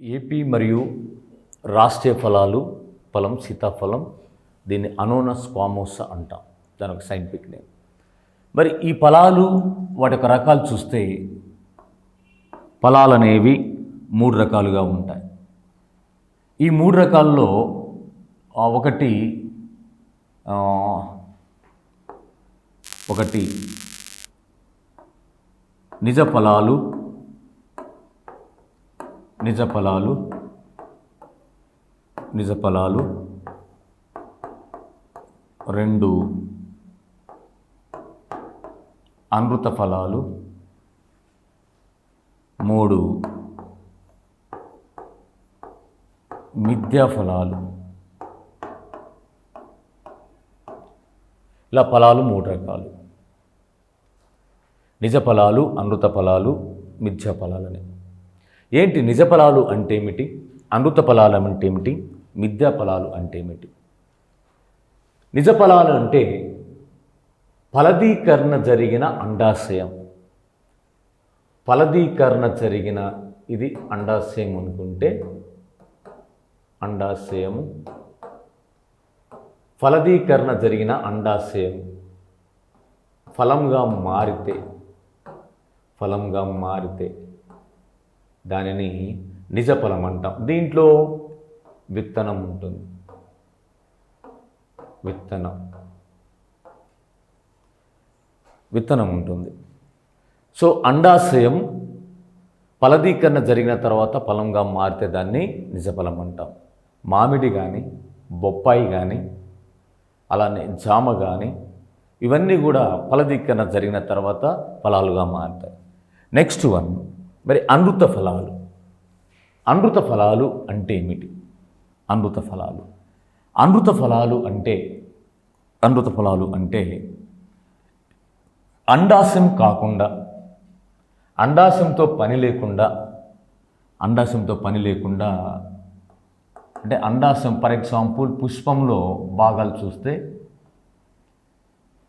AP మరియు రాష్ట్రీయ ఫలాలు ఫలం సీతాఫలం దీన్ని అనోనస్ స్క్వామోసా అంటాం. దాని ఒక సైంటిఫిక్ నేమ్ మరి ఈ ఫలాలు వాటి యొక్క రకాలు చూస్తే ఫలాలు అనేవి మూడు రకాలుగా ఉంటాయి. ఈ మూడు రకాల్లో ఒకటి ఒకటి నిజ ఫలాలు నిజ ఫలాలు నిజ ఫలాలు రెండు అమృత ఫలాలు మూడు మిథ్యా ఫలాలు ఇలా ఫలాలు మూడు రకాలు. నిజ ఫలాలు అమృత ఫలాలు మిథ్యా ఫలాలని ఏంటి నిజ ఫలాలు అంటే ఏమిటి అమృత ఫలాలు అంటే ఏమిటి మిథ్యా ఫలాలు అంటే ఏమిటి నిజ ఫలాలు అంటే ఫలదీకరణ జరిగిన అండాశయం. ఫలదీకరణ జరిగిన ఇది అండాశయం అనుకుంటే అండాశయము ఫలదీకరణ జరిగిన అండాశయం. ఫలంగా మారితే ఫలంగా మారితే దానిని నిజ ఫలం అంటాం దీంట్లో విత్తనం ఉంటుంది. విత్తనం. విత్తనం ఉంటుంది. సో అండాశయం ఫలదీకరణ జరిగిన తర్వాత ఫలంగా మారితే దాన్ని నిజఫలం అంటాం మామిడి కానీ బొప్పాయి కానీ అలానే జామ కానీ ఇవన్నీ కూడా ఫలదీకరణ జరిగిన తర్వాత ఫలాలుగా మారుతాయి. Next one. మరి అనృత ఫలాలు. అనృత ఫలాలు అంటే ఏమిటి? అనృత ఫలాలు. అనృత ఫలాలు అంటే అనృత ఫలాలు అంటే అండాశయం కాకుండా అండాశయంతో పని లేకుండా అండాశయంతో పని లేకుండా అంటే అండాశయం ఫర్ ఎగ్జాంపుల్ పుష్పంలో భాగాలు చూస్తే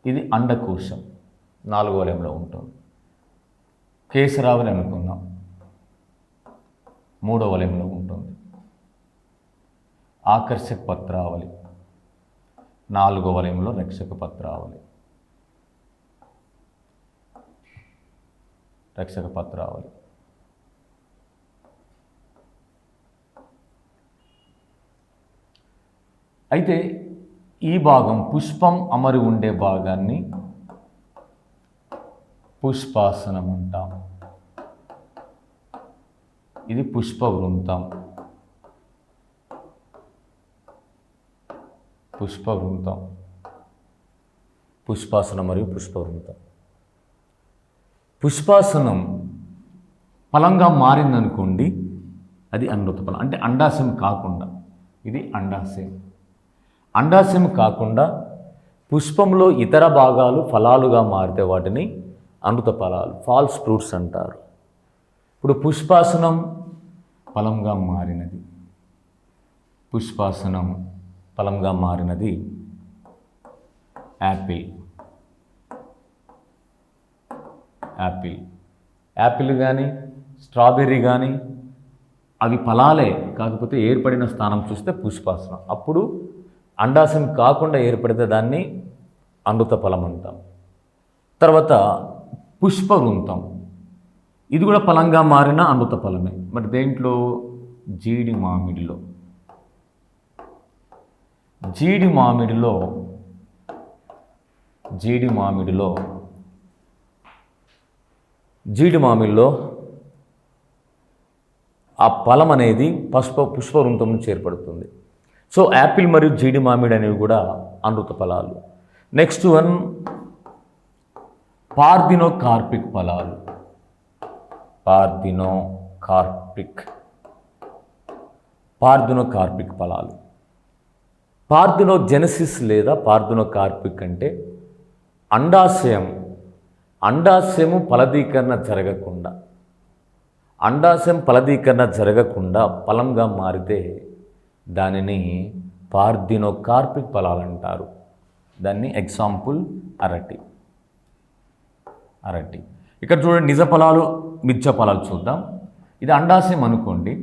ఇది అండకోశం నాలుగో వలయంలో ఉంటుంది. కేసరావలి అనుకుందాం. మూడో వలయంలో ఉంటుంది. ఆకర్షక పత్రావళి. నాలుగో వలయంలో రక్షక పత్రావళి. రక్షక పత్రావళి. అయితే ఈ భాగం పుష్పం అమరి ఉండే భాగాన్ని పుష్పాసనం అంటాం ఇది పుష్ప వృంతం పుష్ప వృంతం పుష్పాసనం మరియు పుష్ప వృంతం పుష్పాసనం ఫలంగా మారిందనుకోండి అది అనృత ఫలం. అంటే అండాశయం కాకుండా ఇది అండాశయం. అండాశయం కాకుండా పుష్పంలో ఇతర భాగాలు ఫలాలుగా మారితే వాటిని అమృత ఫలాలు ఫాల్స్ ఫ్రూట్స్ అంటారు. ఇప్పుడు పుష్పాసనం ఫలంగా మారినది. పుష్పాసనం ఫలంగా మారినది యాపిల్. యాపిల్. యాపిల్ కానీ స్ట్రాబెర్రీ కానీ అవి ఫలాలే. కాకపోతే ఏర్పడిన స్థానం చూస్తే పుష్పాసనం. అప్పుడు అండాశయం కాకుండా ఏర్పడితే దాన్ని అమృత ఫలం అంటాం. తర్వాత పుష్పవృంతం ఇది కూడా ఫలంగా మారిన అమృత ఫలమే. మరి దేంట్లో? జీడి మామిడిలో. జీడి మామిడిలో జీడి మామిడిలో జీడి మామిడిలో ఆ ఫలం అనేది పుష్ప పుష్పవృంతం నుంచి ఏర్పడుతుంది సో యాపిల్ మరియు జీడి మామిడి అనేవి కూడా అమృత ఫలాలు. నెక్స్ట్ వన్ పార్థినో కార్పిక్ ఫలాలు. పార్థినో కార్పిక్. పార్థినో కార్పిక్ ఫలాలు. పార్థినో జెనసిస్ లేదా పార్థినో కార్పిక్ అంటే అండాశయం. అండాశయము ఫలదీకరణ జరగకుండా. అండాశయం ఫలదీకరణ జరగకుండా ఫలంగా మారితే దానిని పార్థినో కార్పిక్ ఫలాలు అంటారు. దాన్ని ఎగ్జాంపుల్ అరటి. అరటి. ఇక్కడ చూడండి నిజ ఫలాలు మిథ్య ఫలాలు చూద్దాం. ఇది అండాశయం అనుకోండి.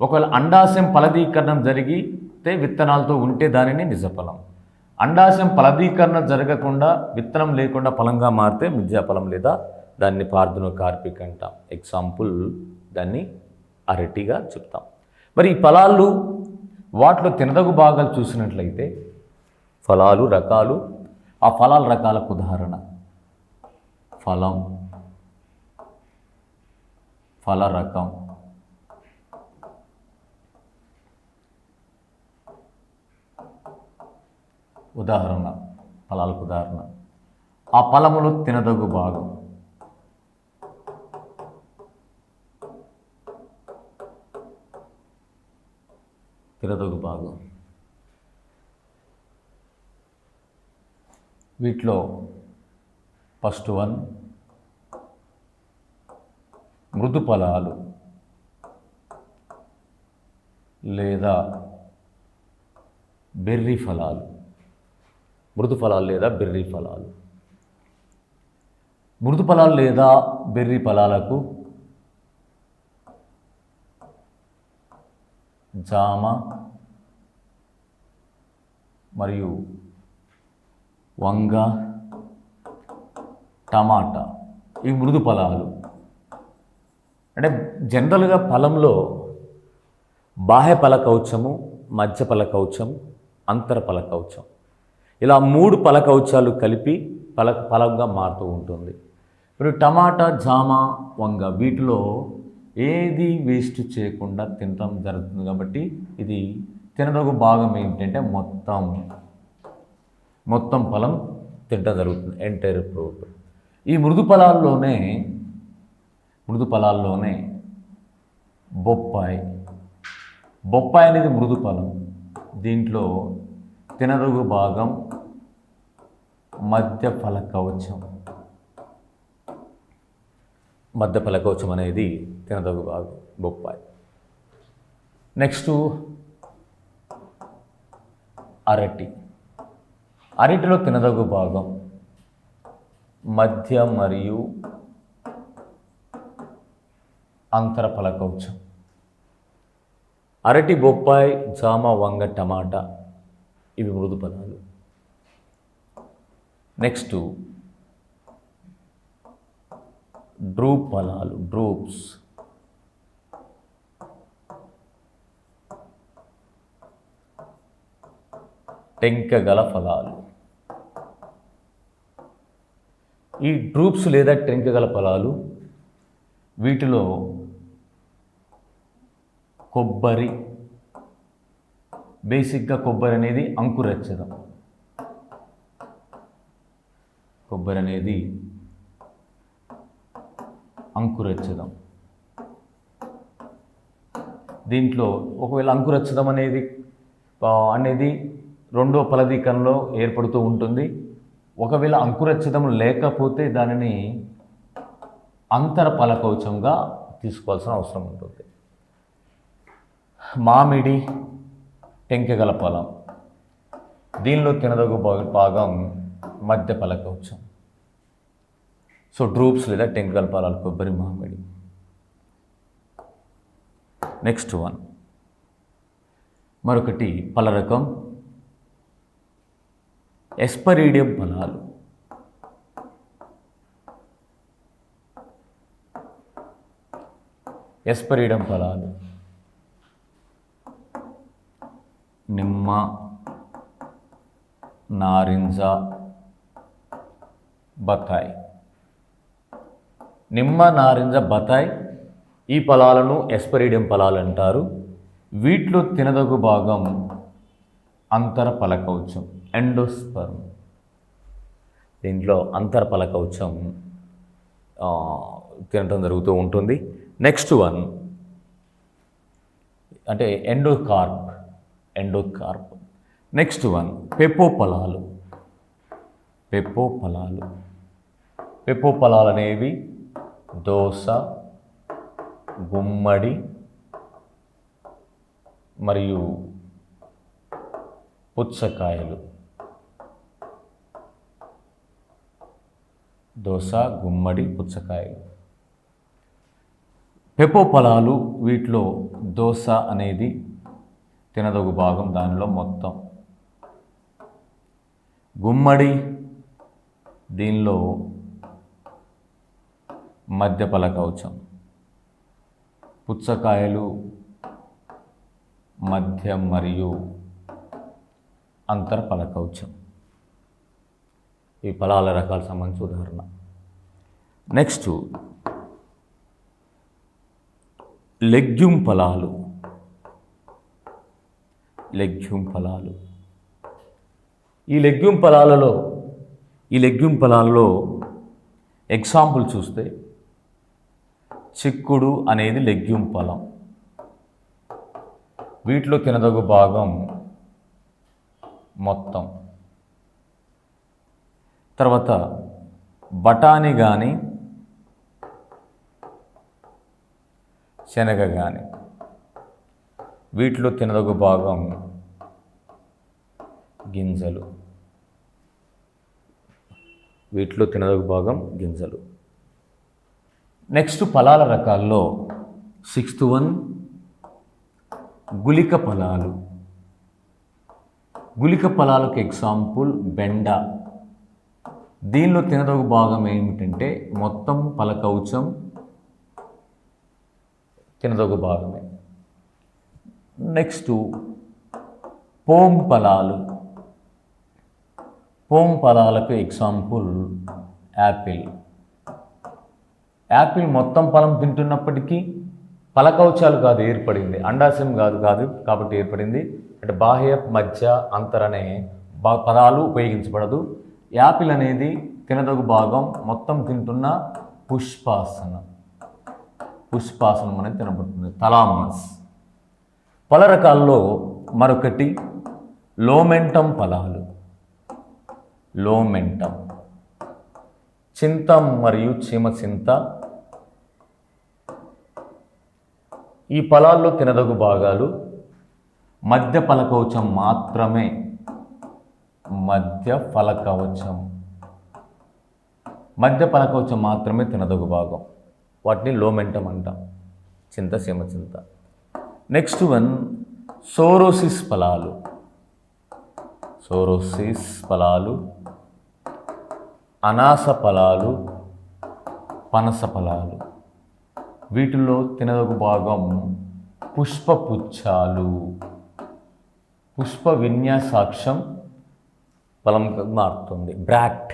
ఒకవేళ అండాశయం ఫలదీకరణం జరిగితే విత్తనాలతో ఉంటే దానిని నిజఫలం అండాశయం ఫలదీకరణ జరగకుండా విత్తనం లేకుండా ఫలంగా మారితే మిథ్యాఫలం లేదా దాన్ని పార్థున కార్పిక్ అంటాం. ఎగ్జాంపుల్ దాన్ని అరటిగా చెప్తాం. మరి ఈ ఫలాలు వాటిలో తినదగు భాగాలు చూసినట్లయితే ఫలాలు రకాలు ఆ ఫలాల రకాలకు ఉదాహరణ. ఫలం ఫల రకం ఉదాహరణ ఫలాలకు ఉదాహరణ. ఆ ఫలములు తినదగు భాగం. తినదగు భాగం. వీటిలో ఫస్ట్ వన్ మృదుఫలాలు లేదా బెర్రీ ఫలాలు మృదు ఫలాలు లేదా బెర్రీ ఫలాలు మృదు ఫలాలు లేదా బెర్రీ ఫలాలకు జామ మరియు వంగ టమాటా ఈ మృదు ఫలాలు అంటే జనరల్గా ఫలంలో బాహ్య పలకౌచము మధ్య పలకౌచం అంతర పలకౌచం ఇలా మూడు పలకౌచాలు కలిపి పల ఫలంగా మారుతూ ఉంటుంది. ఇప్పుడు టమాటా జామ వంగ వీటిలో ఏది వేస్ట్ చేయకుండా తినడం జరుగుతుంది కాబట్టి ఇది తినదగు భాగం ఏంటంటే మొత్తం మొత్తం ఫలం తినడం జరుగుతుంది ఎంటైర్ ఫ్రూట్ ఈ మృదు ఫలాల్లోనే మృదు ఫలాల్లోనే బొప్పాయి. బొప్పాయి అనేది మృదు ఫలం దీంట్లో తినదగు భాగం మధ్య ఫల కవచం. మధ్య ఫల కవచం అనేది తినదగు భాగం బొప్పాయి. నెక్స్ట్ అరటి. అరటిలో తినదగు భాగం మధ్య మరియు అంతర ఫల కవచం అరటి బొప్పాయి జామ వంగ టమాటా ఇవి మృదు పదాలు. నెక్స్ట్ డ్రూప్ ఫలాలు డ్రూప్స్ టెంకగల ఫలాలు. ఈ డ్రూప్స్ లేదా టెంకగల ఫలాలు వీటిలో కొబ్బరి బేసిక్గా కొబ్బరి అనేది అంకురచ్చదం. కొబ్బరి అనేది అంకురచ్చదం. దీంట్లో ఒకవేళ అంకురచ్చదం అనేది అనేది రెండో ఫలదీకరణలో ఏర్పడుతూ ఉంటుంది. ఒకవేళ అంకురచ్చదం లేకపోతే దానిని అంతర ఫలకౌచంగా తీసుకోవాల్సిన అవసరం ఉంటుంది. మామిడి టెంకగల ఫలం. దీనిలో తినదగు భాగం మధ్య ఫలకౌచం సో డ్రూప్స్ లేదా టెంకగల ఫలాలు కొబ్బరి మామిడి. Next one. మరొకటి పల రకం ఎస్పరీడియం ఫలాలు. ఎస్పరీడం ఫలాలు నిమ్మ నారింజ బత్తాయి. నిమ్మ నారింజ బత్తాయి ఈ ఫలాలను ఎస్పరీడియం ఫలాలు అంటారు. వీటిలో తినదగు భాగం అంతర ఫలకౌచం ఎండోస్పర్మ్. దీంట్లో అంతర ఫలకౌచం తినటం జరుగుతూ ఉంటుంది. నెక్స్ట్ వన్ అంటే endocarp endocarp. Next one pepo ఫలాలు పెప్పో ఫలాలు పెప్పో ఫలాలు అనేవి దోస గుమ్మడి మరియు పుచ్చకాయలు. దోస గుమ్మడి పుచ్చకాయలు. పెపో ఫలాలు వీటిలో దోస అనేది తినదగు భాగం దానిలో మొత్తం. గుమ్మడి దీనిలో మధ్యపల కవచం. పుచ్చకాయలు మధ్య మరియు అంతర్ కవచం. ఈ ఫలాల రకాల సంబంధించి ఉదాహరణ. నెక్స్ట్ లెగ్యూమ్ ఫలాలు. లెగ్యూమ్ ఫలాలు. ఈ లెగ్యూమ్ ఫలాలలో ఈ లెగ్యూమ్ ఫలాలలో ఎగ్జాంపుల్ చూస్తే చిక్కుడు అనేది లెగ్యూమ్ ఫలం. వీటిలో తినదగు భాగం మొత్తం. తర్వాత బఠానీ కానీ శనగ కానీ వీటిలో తినదగు భాగం గింజలు. వీటిలో తినదగు భాగం గింజలు. నెక్స్ట్ ఫలాల రకాల్లో సిక్స్త్ వన్ గులిక ఫలాలు. గులిక ఫలాలకు ఎగ్జాంపుల్ బెండ. దీనిలో తినదగు భాగం ఏమిటంటే మొత్తం పలకౌచం తినదగు భాగమే. నెక్స్ట్ పోం ఫలాలు. పోం ఫలాలకు ఎగ్జాంపుల్ యాపిల్. యాపిల్ మొత్తం ఫలం తింటున్నప్పటికీ పలకౌచాలు కాదు ఏర్పడింది. అండాశయం కాదు కాదు కాబట్టి ఏర్పడింది. అంటే బాహ్య మధ్య అంతర్ అనే బా పదాలు ఉపయోగించబడదు. యాపిల్ అనేది తినదగు భాగం మొత్తం తింటున్న పుష్పాసనం. పుష్పాసనం అనేది తినబడుతుంది. తలామస్. పల రకాల్లో మరొకటి లోమెంటం ఫలాలు. లోమెంటం. చింత మరియు చీమ చింత ఈ ఫలాల్లో తినదగు భాగాలు మధ్య ఫలకవచం మాత్రమే. మధ్య ఫలకవచం. మధ్య ఫలకవచం మాత్రమే తినదగు భాగం. వాటిని లోమెంటం అంటాం. చింత సీమ చింత. నెక్స్ట్ వన్ సోరోసిస్ ఫలాలు. సోరోసిస్ ఫలాలు అనాస ఫలాలు పనస ఫలాలు. వీటిలో తినదగు భాగం పుష్పపుచ్చాలు పుష్ప విన్యాసాక్షం ఫలం మారుతుంది బ్రాక్ట్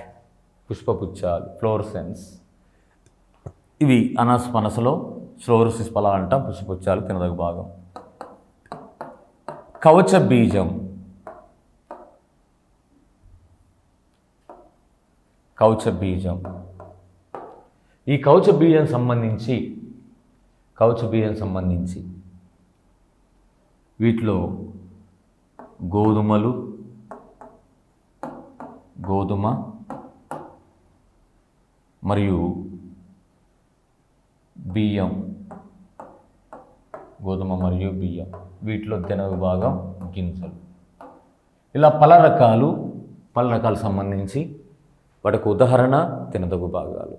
పుష్పపుచ్చాలు ఫ్లోరసెన్స్. ఇవి అనాస్ పనసలో స్లోరసిస్ ఫలాలు అంటాం పుష్పపుచ్చాలు తినదగు భాగం. కవచ బీజం. కవచ బీజం. ఈ కవచ బీజం సంబంధించి కవచ బీజం సంబంధించి వీటిలో గోధుమలు గోధుమ మరియు బియ్యం గోధుమ మరియు బియ్యం. వీటిలో తినగు భాగం గింజలు. ఇలా పల రకాలు పల రకాలు సంబంధించి వాటికి ఉదాహరణ తినదగు భాగాలు.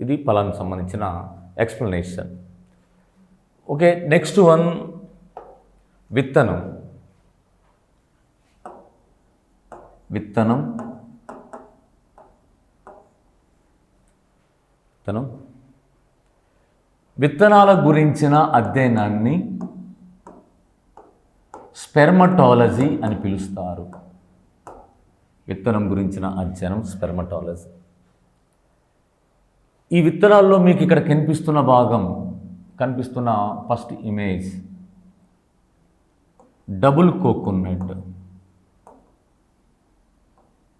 ఇది పలానికి సంబంధించిన ఎక్స్ప్లెనేషన్. ఓకే నెక్స్ట్ వన్ విత్తనం. విత్తనం. విత్తనం. విత్తనాల గురించిన అధ్యయనాన్ని స్పెర్మటాలజీ అని పిలుస్తారు. విత్తనం గురించిన అధ్యయనం స్పెర్మటాలజీ. ఈ విత్తనాల్లో మీకు ఇక్కడ కనిపిస్తున్న భాగం కనిపిస్తున్న first image double coconut.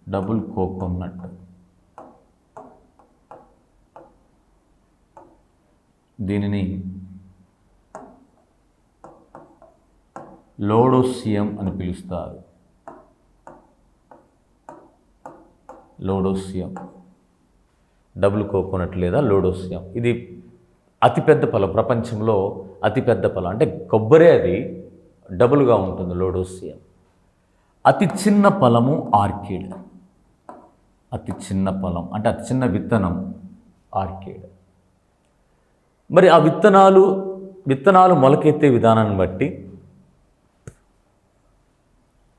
Double coconut. దీనిని లోడోసియం అని పిలుస్తారు. లోడోసియం డబుల్ కోకోనట్ లేదా లోడోసియం ఇది అతిపెద్ద ఫలం. ప్రపంచంలో అతిపెద్ద ఫలం. అంటే కొబ్బరి అది డబుల్గా ఉంటుంది లోడోసియం అతి చిన్న ఫలము ఆర్కిడ్. అతి చిన్న ఫలం. అంటే అతి చిన్న విత్తనం ఆర్కిడ్. మరి ఆ విత్తనాలు విత్తనాలు మొలకెత్తే విధానాన్ని బట్టి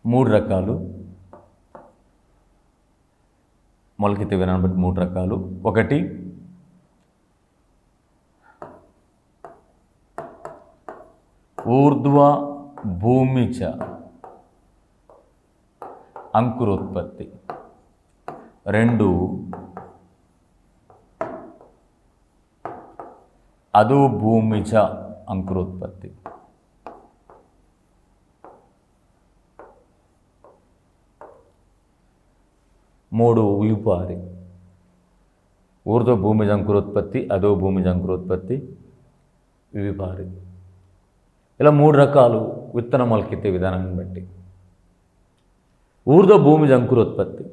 మూడు రకాలు. మొలకెత్తే విధానాన్ని బట్టి మూడు రకాలు. ఒకటి ఊర్ధ్వ భూమిచ అంకురోత్పత్తి. రెండు అదో భూమిచ అంకురోత్పత్తి. మూడు ఉలిపారి ఊర్ధ్వ భూమిజ అంకురోత్పత్తి అదో భూమి అంకురోత్పత్తి వివిపారి. ఇలా మూడు రకాలు విత్తనం మొలకెత్తే విధానాన్ని బట్టి. ఊర్ధ్వ భూమిజ అంకురోత్పత్తి.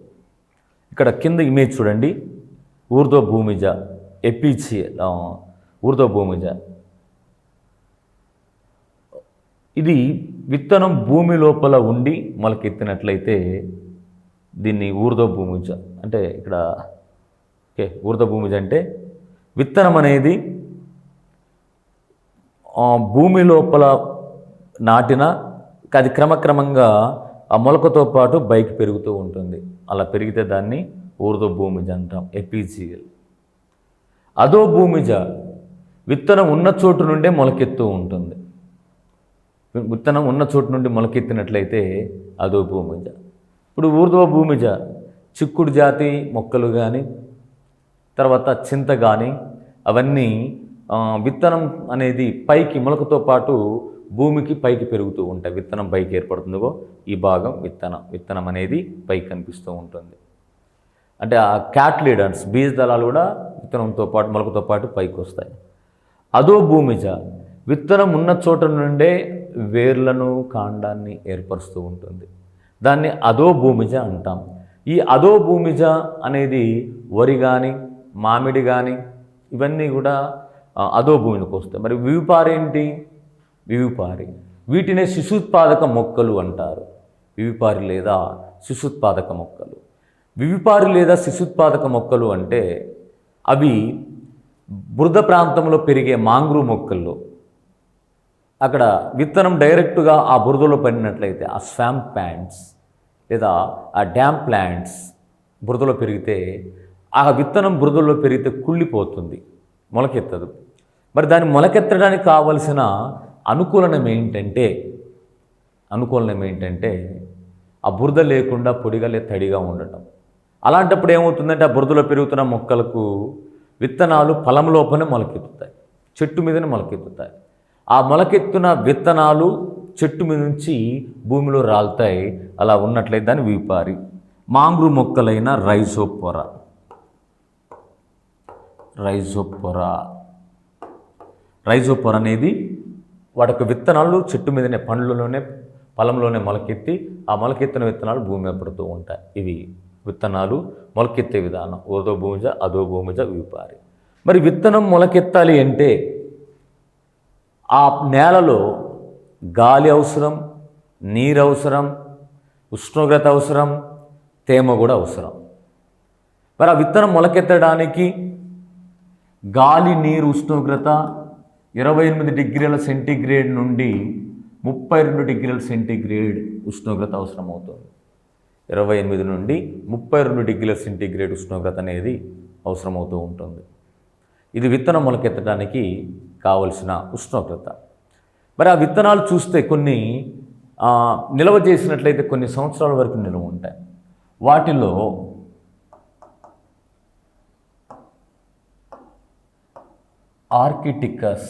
ఇక్కడ కింద ఇమేజ్ చూడండి. ఊర్ధ్వ భూమిజ ఎపిచి ఊర్ధ్వ భూమిజ. ఇది విత్తనం భూమి లోపల ఉండి మొలకెత్తినట్లయితే దీన్ని ఊర్ధ్వ భూమిజ అంటే ఇక్కడ ఓకే ఊర్ధ్వ భూమిజ అంటే విత్తనం అనేది భూమి లోపల నాటిన అది క్రమక్రమంగా ఆ మొలకతో పాటు బైక్ పెరుగుతూ ఉంటుంది. అలా పెరిగితే దాన్ని ఊర్ధ్వ భూమిజ అంటాం ఎపిజిఎల్ అదో భూమిజ విత్తనం ఉన్న చోటు నుండే మొలకెత్తూ ఉంటుంది. విత్తనం ఉన్న చోటు నుండి మొలకెత్తినట్లయితే అదో భూమిజ. ఇప్పుడు ఊర్ధ్వ భూమిజ చిక్కుడు జాతి మొక్కలు కానీ తర్వాత చింత కానీ అవన్నీ విత్తనం అనేది పైకి మొలకతో పాటు భూమికి పైకి పెరుగుతూ ఉంటాయి. విత్తనం పైకి ఏర్పడుతుందో ఈ భాగం విత్తనం. విత్తనం అనేది పైకి కనిపిస్తూ ఉంటుంది. అంటే ఆ క్యాట్ లీడర్స్ బీజ దళాలు కూడా విత్తనంతో పాటు మొలకతో పాటు పైకి వస్తాయి అదో భూమిజ విత్తనం ఉన్న చోట నుండే వేర్లను కాండాన్ని ఏర్పరుస్తూ ఉంటుంది. దాన్ని అదో భూమిజ అంటాం. ఈ అదో భూమిజ అనేది వరి కానీ మామిడి కానీ ఇవన్నీ కూడా అదో భూమికి వస్తాయి. మరి వివిపారి ఏంటి? వివిపారి. వీటినే శిశుత్పాదక మొక్కలు అంటారు. వివిపారి లేదా శిశుత్పాదక మొక్కలు. వివిపారి లేదా శిశుత్పాదక మొక్కలు అంటే అవి బురద ప్రాంతంలో పెరిగే మాంగ్రూ మొక్కల్లో అక్కడ విత్తనం డైరెక్ట్గా ఆ బురదలో పడినట్లయితే ఆ స్వామ్ ప్లాంట్స్ లేదా ఆ డ్యామ్ ప్లాంట్స్ బురదలో పెరిగితే ఆ విత్తనం బురదలో పెరిగితే కుళ్ళిపోతుంది మొలకెత్తదు. మరి దాన్ని మొలకెత్తడానికి కావలసిన అనుకూలనం ఏంటంటే అనుకూలనం ఏంటంటే ఆ బురద లేకుండా పొడిగా లేదా తడిగా ఉండటం. అలాంటప్పుడు ఏమవుతుందంటే ఆ బురదలో పెరుగుతున్న మొక్కలకు విత్తనాలు పొలం లోపలనే మొలకెత్తుతాయి చెట్టు మీదనే మొలకెత్తుతాయి. ఆ మొలకెత్తున విత్తనాలు చెట్టు మీద నుంచి భూమిలో రాలుతాయి అలా ఉన్నట్లయితే దాన్ని వీపారి మాంగ్రు మొక్కలైన రైజోపొర. రైజోపొర. రైజోపొర అనేది వాటి విత్తనాలు చెట్టు మీదనే పండ్లలోనే పొలంలోనే మొలకెత్తి ఆ మొలకెత్తిన విత్తనాలు భూమి మీద పడుతూ ఉంటాయి. ఇవి విత్తనాలు మొలకెత్తే విధానం. ఓదో భూమిజ అదో భూమిజ విపారి మరి విత్తనం మొలకెత్తాలి అంటే ఆ నేలలో గాలి అవసరం నీరు అవసరం ఉష్ణోగ్రత అవసరం తేమ కూడా అవసరం. మరి ఆ విత్తనం మొలకెత్తడానికి గాలి నీరు ఉష్ణోగ్రత ఇరవై ఎనిమిది డిగ్రీల సెంటీగ్రేడ్ నుండి ముప్పై రెండు డిగ్రీల సెంటీగ్రేడ్ ఉష్ణోగ్రత అవసరం అవుతుంది ఇరవై ఎనిమిది నుండి ముప్పై రెండు డిగ్రీల సెంటీగ్రేడ్ ఉష్ణోగ్రత అనేది అవసరమవుతూ ఉంటుంది. ఇది విత్తనం మొలకెత్తడానికి కావలసిన ఉష్ణోగ్రత. మరి ఆ విత్తనాలు చూస్తే కొన్ని నిల్వ చేసినట్లయితే కొన్ని సంవత్సరాల వరకు నిల్వ ఉంటాయి. వాటిలో ఆర్కిటికస్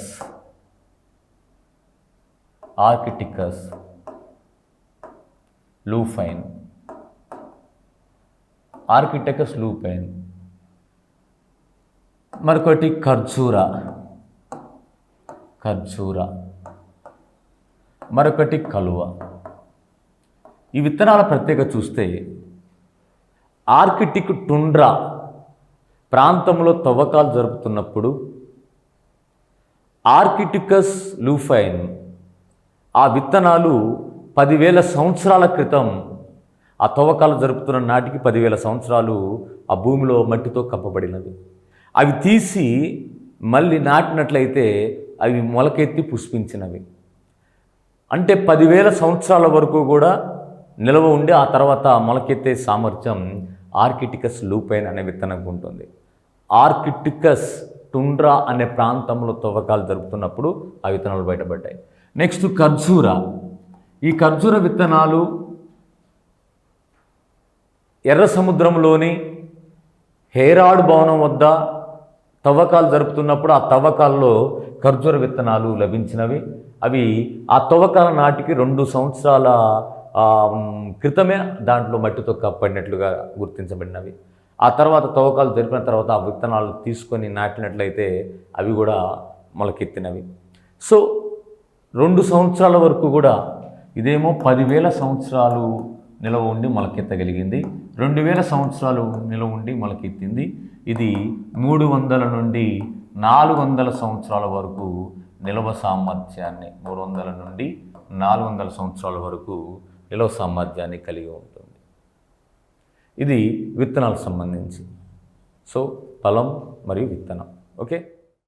ఆర్కిటికస్ లూఫైన్ ఆర్కిటెక్స్ లూపైన్ మరొకటి ఖర్జూర. ఖర్జూర. మరొకటి కలువ. ఈ విత్తనాల ప్రత్యేకత చూస్తే ఆర్కిటిక్ టుండ్రా ప్రాంతంలో తవ్వకాలు జరుపుతున్నప్పుడు ఆర్కిటికస్ లూఫైన్ ఆ విత్తనాలు పదివేల సంవత్సరాల క్రితం ఆ తవ్వకాలు జరుపుతున్న నాటికి పదివేల సంవత్సరాలు ఆ భూమిలో మట్టితో కప్పబడినవి. అవి తీసి మళ్ళీ నాటినట్లయితే అవి మొలకెత్తి పుష్పించినవి. అంటే పదివేల సంవత్సరాల వరకు కూడా నిల్వ ఉండి ఆ తర్వాత మొలకెత్తే సామర్థ్యం ఆర్కిటికస్ లూపైన్ అనే విత్తనంకు ఉంటుంది. ఆర్కిటికస్ టుండ్రా అనే ప్రాంతంలో తవ్వకాలు జరుపుతున్నప్పుడు ఆ విత్తనాలు బయటపడ్డాయి. నెక్స్ట్ ఖర్జూర. ఈ ఖర్జూర విత్తనాలు ఎర్ర సముద్రంలోని హేరాడు భవనం వద్ద తవ్వకాలు జరుపుతున్నప్పుడు ఆ తవ్వకాల్లో ఖర్జూర విత్తనాలు లభించినవి. అవి ఆ తవ్వకాల నాటికి రెండు సంవత్సరాల క్రితమే దాంట్లో మట్టితో కప్పడినట్లుగా గుర్తించబడినవి. ఆ తర్వాత తవ్వకాలు జరిపిన తర్వాత ఆ విత్తనాలు తీసుకొని నాటినట్లయితే అవి కూడా మొలకెత్తినవి. సో రెండు సంవత్సరాల వరకు కూడా ఇదేమో పదివేల సంవత్సరాలు నిలవ ఉండి మొలకెత్తగలిగింది. రెండు వేల సంవత్సరాలు నిలవ ఉండి మొలకెత్తింది. ఇది మూడు వందల నుండి నాలుగు వందల సంవత్సరాల వరకు నిల్వ సామర్థ్యాన్ని మూడు వందల నుండి నాలుగు వందల సంవత్సరాల వరకు నిల్వ సామర్థ్యాన్ని కలిగి ఉంటుంది. ఇది విత్తనాలకు సంబంధించి. సో ఫలం మరియు విత్తనం. ఓకే?